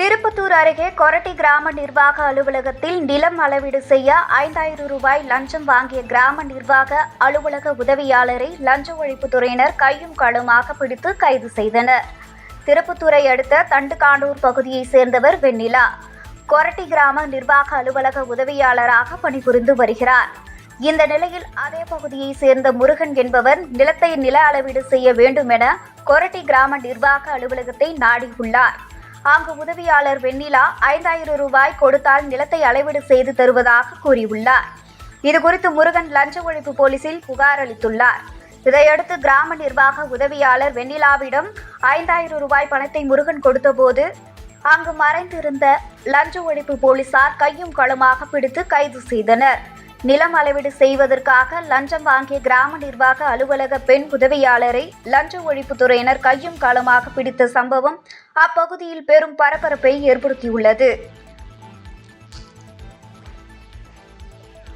திருப்பத்தூர் அருகே கொரட்டி கிராம நிர்வாக அலுவலகத்தில் நிலம் அளவீடு செய்ய ஐந்தாயிரம் ரூபாய் லஞ்சம் வாங்கிய கிராம நிர்வாக அலுவலக உதவியாளரை லஞ்ச ஒழிப்புத்துறையினர் கையும் களுமாக பிடித்து கைது செய்தனர். திருப்பத்தூரை அடுத்த தண்டுகாண்டூர் பகுதியைச் சேர்ந்தவர் வெண்ணிலா. கொரட்டி கிராம நிர்வாக அலுவலக உதவியாளராக பணிபுரிந்து வருகிறார். இந்த நிலையில் அதே பகுதியைச் சேர்ந்த முருகன் என்பவர் நிலத்தை நில அளவீடு செய்ய வேண்டும் என கொரட்டி கிராம நிர்வாக அலுவலகத்தை நாடியுள்ளார். அங்கு உதவியாளர் வெண்ணிலா ஐந்தாயிரம் ரூபாய் கொடுத்தால் நிலத்தை அளவீடு செய்து தருவதாக கூறியுள்ளார். இதுகுறித்து முருகன் லஞ்ச ஒழிப்பு போலீசில் புகார் அளித்துள்ளார். இதையடுத்து கிராம நிர்வாக உதவியாளர் வெண்ணிலாவிடம் ஐந்தாயிரம் ரூபாய் பணத்தை முருகன் கொடுத்தபோது அங்கு மறைந்திருந்த லஞ்ச ஒழிப்பு போலீசார் கையும் களமாக பிடித்து கைது செய்தனர். நிலம் அளவீடு செய்வதற்காக லஞ்சம் வாங்கிய கிராம நிர்வாக அலுவலக பெண் உதவியாளரை லஞ்ச ஒழிப்புத்துறையினர் கையும் காலமாக பிடித்த சம்பவம் அப்பகுதியில் பெரும் பரபரப்பை ஏற்படுத்தியுள்ளது.